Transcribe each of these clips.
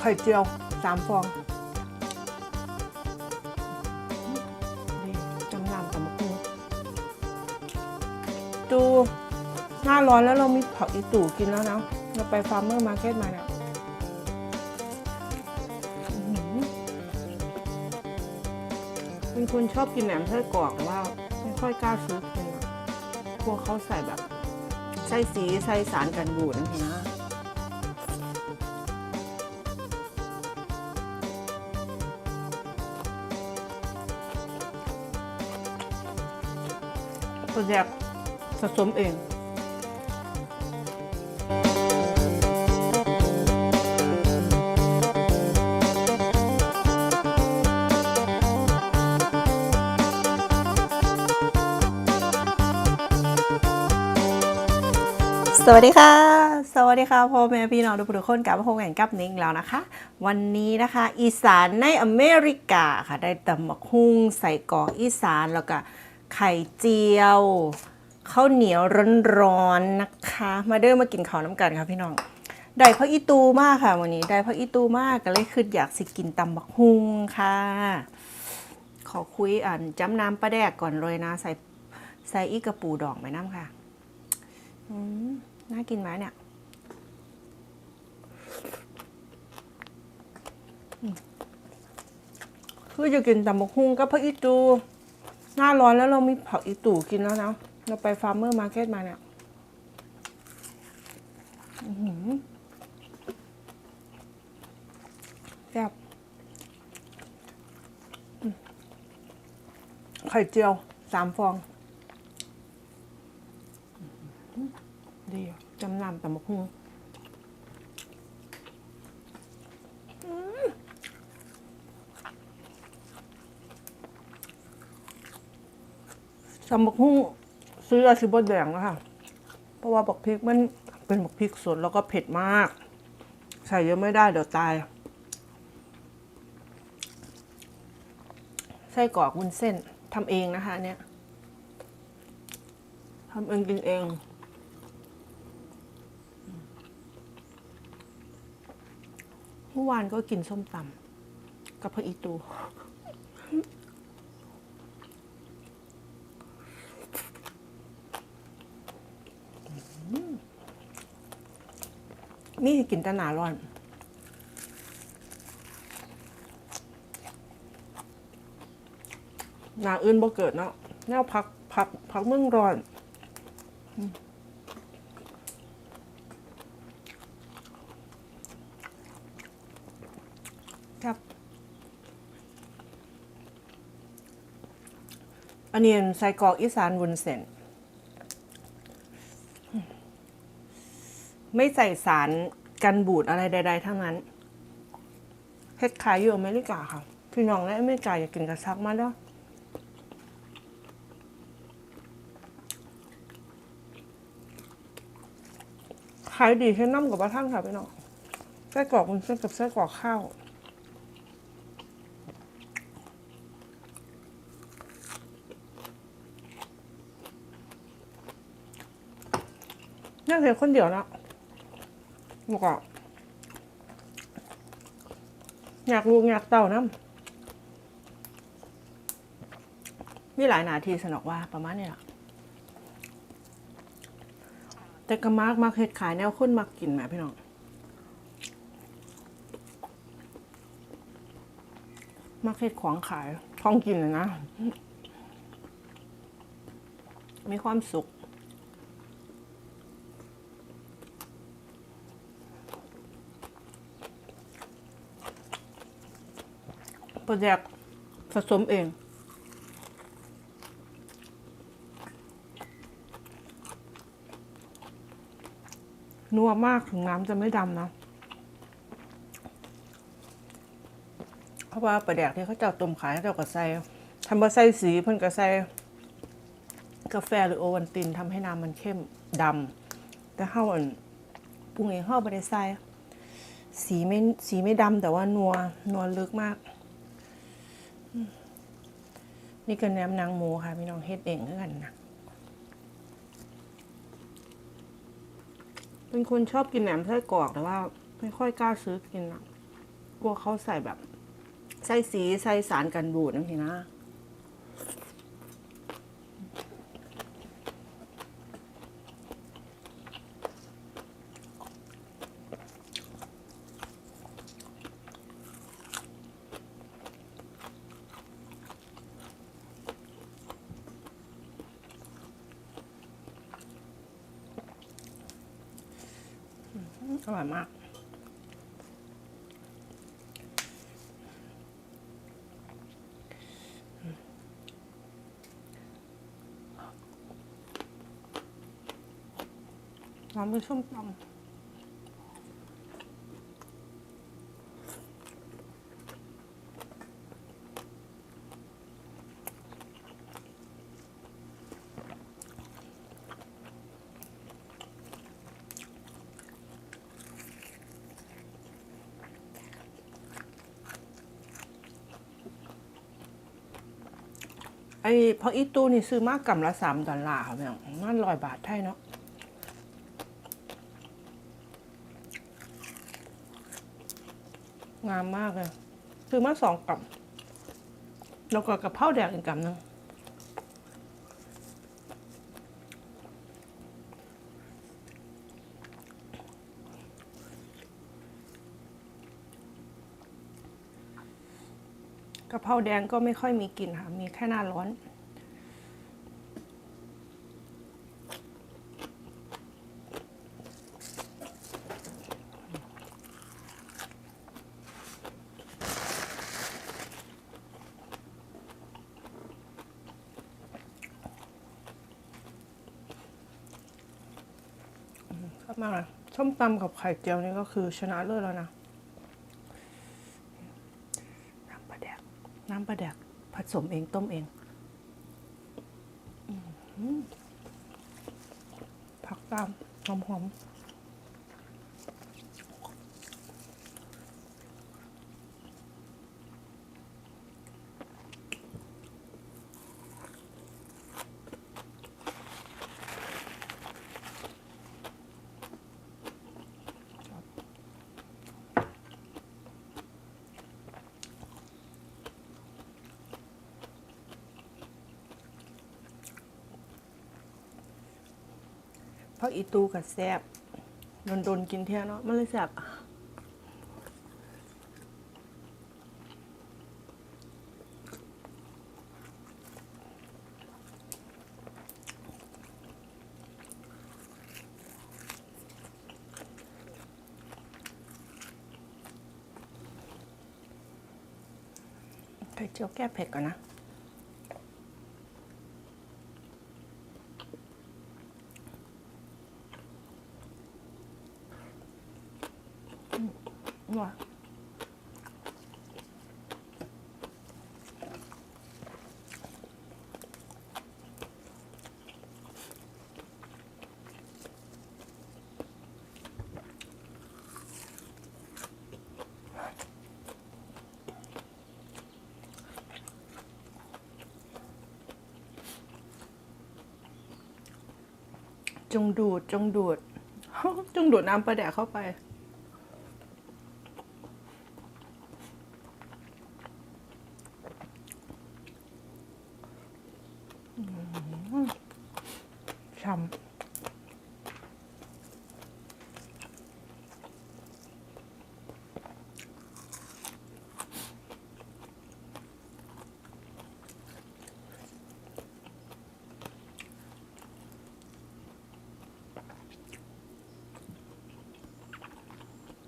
ไข่เจียวสามฟองนี่จำนำตำมะพุงดูหน้าร้อนแล้วเรามีผักอีตู่กินแล้วนะเราไปฟาร์มเมอร์มาร์เก็ตมาเนี่ยอื้อหือเป็นคนชอบกินแหนมไส้กรอกแต่ว่าไม่ค่อยกล้าซื้อกินอะกลัวเขาใส่แบบใส่สีใส่สารกันบูดนั่น เองนะโปรเจกสะสมเองสวัสดีค่ะ สวัสดีค่ะพ่อแม่พี่น้องทุกคนกลับมาพบกันกับนิ้งแล้วนะคะ วันนี้นะคะ อีสานในอเมริกาค่ะ ได้ตำบักฮุ่งใส่กอกอีสานแล้วก็ ไข่เจียวข้าวเหนียวร้อนๆนะคะ มาเดินมากินข้าวน้ำกันค่ะพี่น้องได้พระอีตูมากค่ะวันนี้ได้พระอีตูมากก็เลยคืออยากสิกินตำบักฮุงค่ะ ขอคุยอ่านจ้ำน้ำปลาแดกก่อนเลยนะ ใส่ใส่อีกระปูดองไปน้ำค่ะน่ากินไหมเนี่ยอืมคือจะกินตำบักหุ่งกับผักอีตู หน้าร้อนแล้วเรามีผักอีตู่กินแล้วนะ เราไปฟาร์มเมอร์มาร์เก็ตมาเนี่ยแซ่บไข่เจียวสามฟอง ดีจำนำแต่มะฮุง สำบักฮุ้งซื้ออาชิบดแดงแล้วค่ะเพราะว่าบักพริกมันเป็นบักพริกสดแล้วก็เผ็ดมาก ใส่เยอะไม่ได้เดี๋ยวตายไส้กรอกวุ้นเส้นทำเองนะคะเนี่ยทำเองกินเองเมื่อวานก็กินส้มตำกับพระอีตู นี่กินแตหนาร้อน หนาอื่นบ่เกิดเนาะแนวพักพักพักเมืองร้อนครับ อันนี้ใส่กรอกอีสานวุ้นเส้น ไม่ใส่สารกันบูดอะไรใด ๆ ทั้งนั้นเฮ็ดขายอยู่อเมริกาค่ะ พี่น้องในอเมริกาอยากกินกระซักมาแล้วขายดีแค่น้ำกับปลาทั่งค่ะพี่น้องไส้กรอกวุ้นเส้นกับไส้กรอกข้าวนั่งเพียคนเดียวนะ บอกว่าอยากลูกอยากเต่าน้ำมีหลายนาทีสนอกว่าประมาณนี้แหละแต่ก็มากมากเห็ดขายแนวคนมักกินแหมพี่น้องมักเห็ดของขายของกินเลยนะ มีความสุข โปรเจกผสมเองนัวมากถึงน้ำจะไม่ดำนะเพราะว่าปลาแดกที่เขาเจ้าต้มขายเขาจ้าก็ใส่ทำมาใส่สีเพิ่นก็ใส่กาแฟหรือโอวัลตินทำให้น้ำมันเข้มดำแต่เฮาอันปรุงเองเฮาบ่ได้ใส่สีไม่สีไม่ดำแต่ว่านัวนัวลึกมาก นี่ก็แหนมนางหมูค่ะพี่น้องเฮ็ดเองคือกันนะเป็นคนชอบกินแหนมไส้กรอกแต่ว่า ไม่ค่อยกล้าซื้อกินอะกลัวเขาใส่แบบใส่สีใส่สารกันบูดนั่นสินะ อ ร่อยมาก น้ำเป็นชุ่มตำ ไอ้พออีตู้นี่ซื้อมากกำละสามดอลลาร์ค่ะแม่งนั่นร้อยบาทไทยเนาะงามมากเลย ซื้อมาสองกับแล้วก็กับเพราแดงอีกกำหนึง เพราแดงก็ไม่ค่อยมีกลิ่นค่ะ มีแค่หน้าร้อน มากเลยส้มตำกับไข่เจียวนี่ก็คือชนะเลิศแล้วนะ น้ำปลาแดก น้ำปลาแดกผ สมเองต้มเองอื้อหือผักตามหอมห พราะอีตูกับแซบโดนโดนกินเที่ยเนาะมันเลยแซบไข่เจียวแก้เผ็ดก่อนนะ ว่าจงดูด จงดูด จงดูดน้ำปลาแดกเข้าไป ช่ำ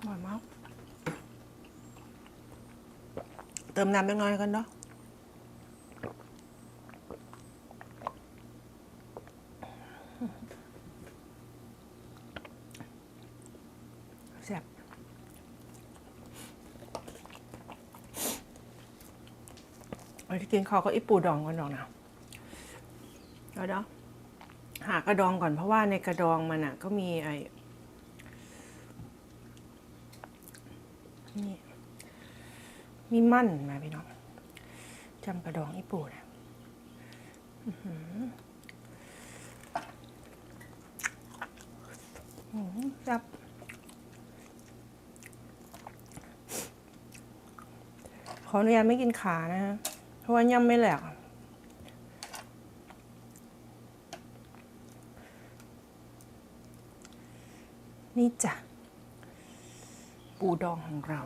อร่อยมาก เติมน้ำเล็กน้อยกันเนาะแซ่บเอาที่กินเขาวก็อีปูดองกันดองนะเดี๋ยวเดี๋ยวหากระดองก่อนเพราะว่าในกระดองมันอะ ก็มีไอ้นี่ มีมั่นมาพี่น้องจำกระดองอีปูนะอื้อหืออื้อหือแซ่บขออนุญาตไม่กินขานะฮะเพราะว่าย่ำไม่แหลกนี่จ้ะ ปูดองของเรา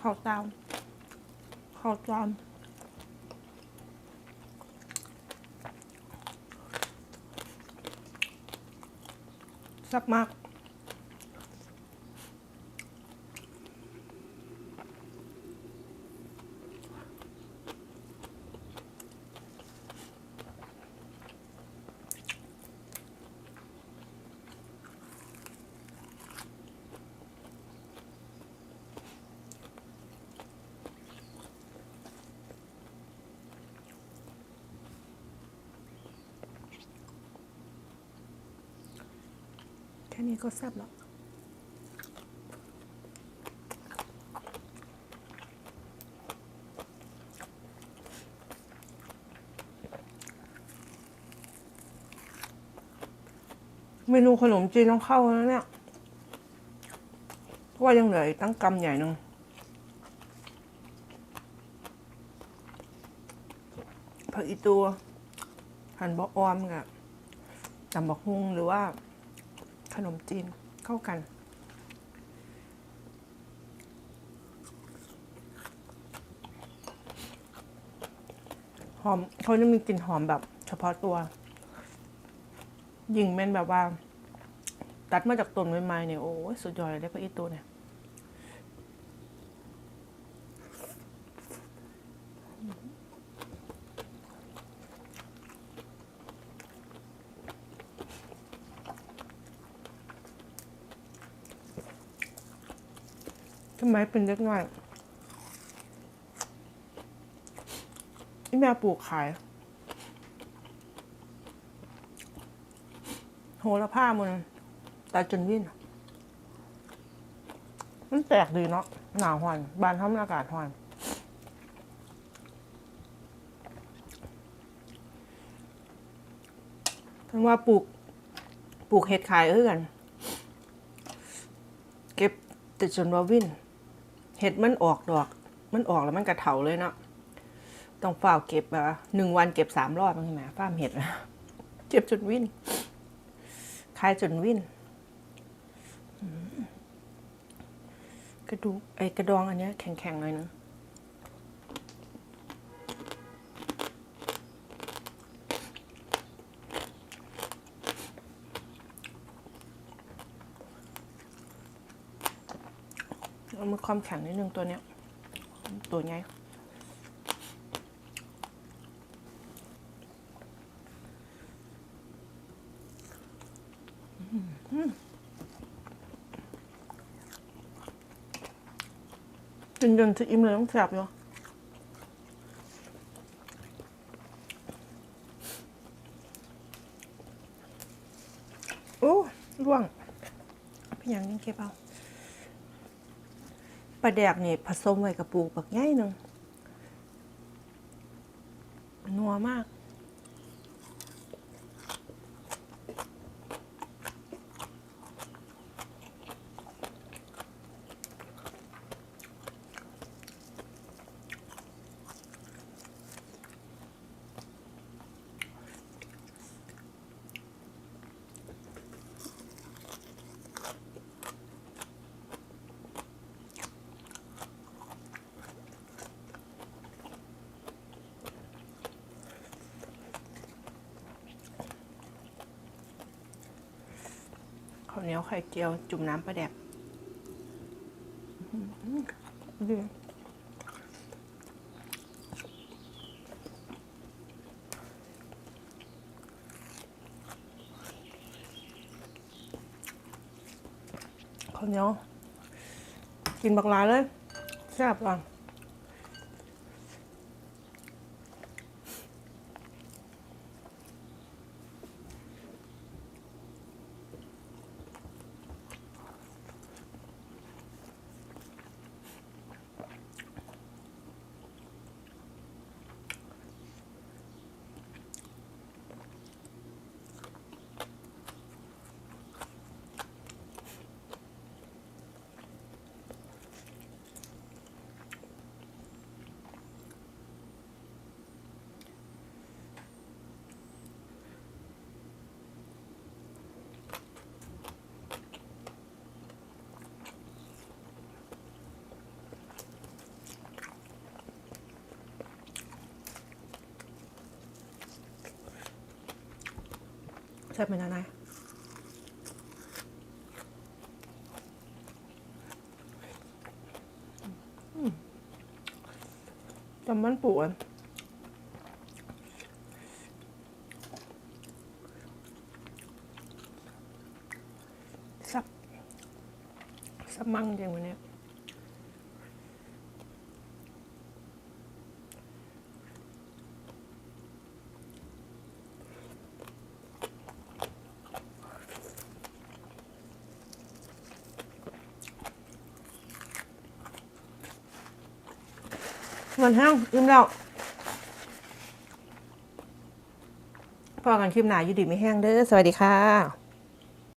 ข้าตามเข้าตามสักมาก ค่นี้ก็แซ่บแล้วเมนูขนมจีนต้องเข้าแล้วเนี่ยเพราะว่ายังเหลือตั้งกำใหญ่นึงผักอีตัวหั่นบะออมกับตำบักฮุงหรือว่า ขนมจีนเข้ากัน หอมเขาจะมีกลิ่นหอมแบบเฉพาะตัว ยิงแม่นแบบว่า ตัดมาจากต้นไม้ๆเนี่ยโอ้สุดยอดเลยได้พระอีตัวเนี่ย ไมเป็นเล็กน้อยนี่แม่ปลูกขาย โหระพามันตาจนวิ่นมันแปลกดีเนาะหนาวหอนบานทำอากาศหอนทั้งว่าปลูก ปลูกเห็ดขายเอ้อกัน เก็บแต่จนว่าวิ่น เห็ดมันออกดอก มันออกแล้วมันกระเถาเลยเนาะต้องเฝ้าเก็บแบบว่าหนึ่งวันเก็บสามรอบใช่ไหมฟ้ามเห็ดนะเก็บจนวิ่นคายจนวิ่นกระดูกไอกระดองอันเนี้ยแข็งๆหน่อยนึง ความแข็งนิดนึงตัวเนี้ย ตัวใหญ่จนจนจะอิ่มเลยต้องแสบอยู่โอ้ร่วงเป็นอย่างนี้เก็บเอา ปลาแดกนี่ผสมไว้กับปูปักง่ายหนึ่งนัวมากาวเหนียวไข่เจียวจุ่มน้ำปลาแดกอื้อหือดีข้าวเหนียวกินบักหลายเลยแซ่บอะ ซ่บไหมนะนายอืมจำมันปวดซับซับมั่งจริงวันนี้ มันแห้งอิ่มแล้วพอกันคลิปหนาอยู่ดีไม่แห้งเด้อสวัสดีค่ะ